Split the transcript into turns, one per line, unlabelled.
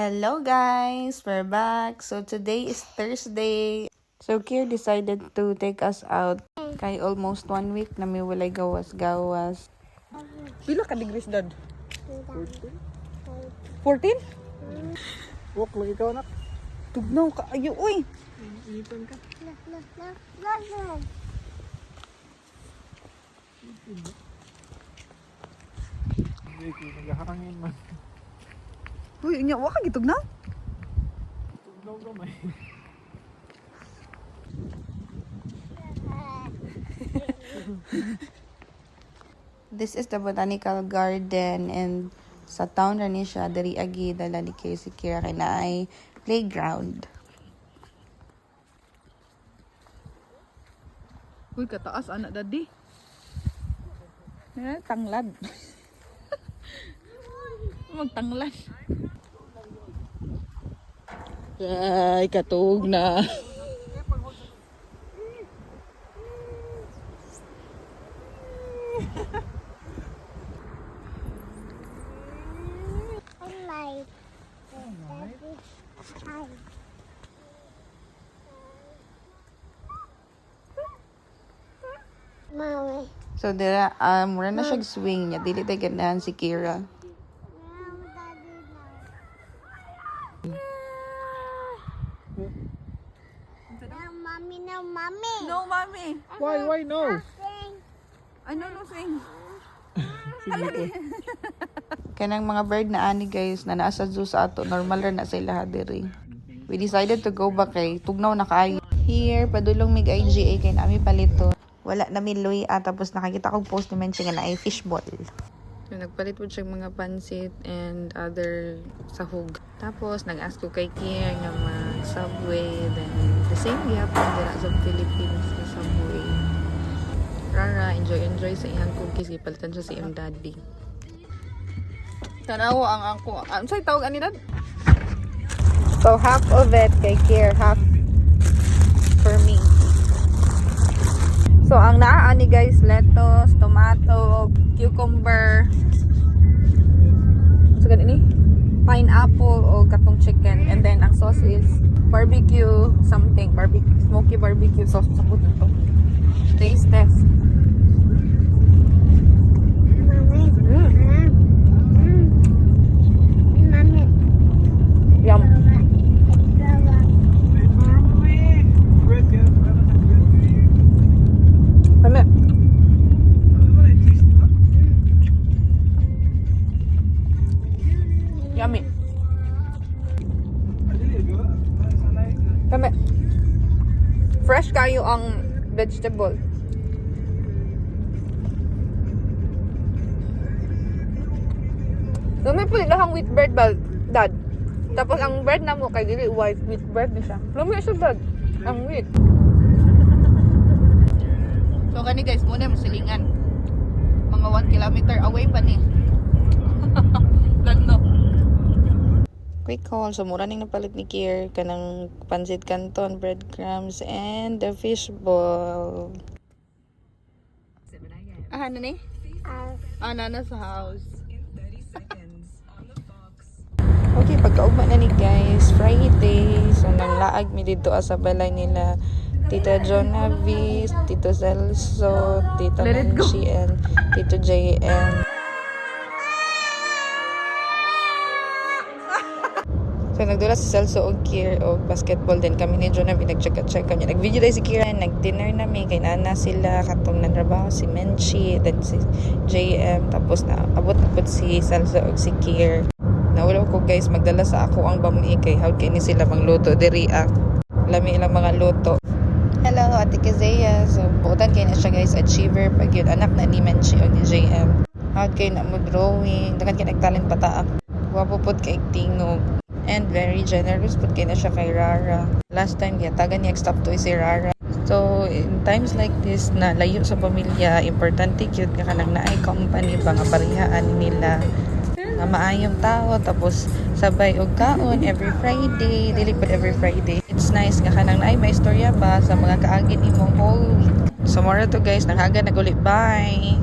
Hello guys, we're back. So today is Thursday. So Kier decided to take us out kay almost one week na may walay gawas-gawas.
Pila ka degrees dad? 14?
Walk lang ikaw anak.
Tugnaw ka ayo uy.
Initan ka. Hindi ko naghahangin man.
Uy, nya wa ka gitugnaw?
Tugnaw gamay.
This is the botanical garden and sa town ra ni siya diri agi dala ni si Kira kay naay playground.
Uy, kataas anak daddy. Eh, tanglad. Magtanglad. Ay, katug na.
Mommy.
So dira um mura na siya swing niya dili tay ganahan si Kira.
No, mommy, no, mommy.
No, mommy.
Why, why no?
Sing.
Ano no sing?
Sige po.
Kanang mga bird na ani guys na naa sa zoo sa ato normal ra na sila ha diri. We decided to go back kay tugnaw na kaayo. Here padulong mig IGA kay nami palito. Wala na mi luy at tapos nakakita kog post ni Menchi nga na ay fishball. Nagpalit po siya mga pansit and other sahog. Tapos, nag-ask ko kay Kier nga mag-subway. Then, the same gihapon dira sa Philippines sa subway. Rara, enjoy, enjoy sa iyang cookies. Ipalitan siya sa iyang daddy.
Tanawa ang ako. Ano sa'yo tawag ani dad?
So, half of it kay Kier, half pineapple o katong chicken. And then, ang sauce is barbecue something, barbecue, smoky barbecue sauce. Na to. Fresh kayo ang vegetable. Lumi po lahang wheat bread ba, dad? Tapos ang bread na mo kay dili white wheat bread ni siya. Lumi siya dad. Ang wheat. So kani guys, muna mo silingan. Mga 1 kilometer away pa ni. Quick haul. So, mura ning napalit ni Kier. Kanang pansit canton, breadcrumbs, and the fish ball. Ah, ano ni?
Ah, nana sa house.
Okay, pagkaugma na ni guys, Friday. So, nang laag mi dito sa balay nila. Tita John Navis, Tito Celso,
go.
Nancy, and Tito JM. So, nagdula si Celso og Kier og basketball din kami ni John Navis nag-check-check kami. Nag-video tayo si Kira, nag-dinner nami kay nana sila katong nanrabaho si Menchi, then si JM, tapos na abot po si Celso og si Kier. Nawala ko guys magdala sa ako ang bami kay how kini sila mangluto diri ah. Lami ilang mga luto. Hello, Ate Kazea. So, buutan kayo na siya guys, achiever. Pag yun, anak na ni Menchi o ni JM. Howd kayo na mo drawing. Dagan kayo nagtalent pata. Wapo po kay Tingog. And very generous po kayo na siya kay Rara. Last time, yatagan niya stop to si Rara. So, in times like this, na layo sa pamilya, importante cute ka kanang naay company ba nga parihaan nila. Nga maayong tao tapos sabay og kaon every Friday dili pa every Friday. It's nice nga kanang naay may istorya ba sa mga kaagin imong whole week so mora to guys. Nanghaga na guli. Bye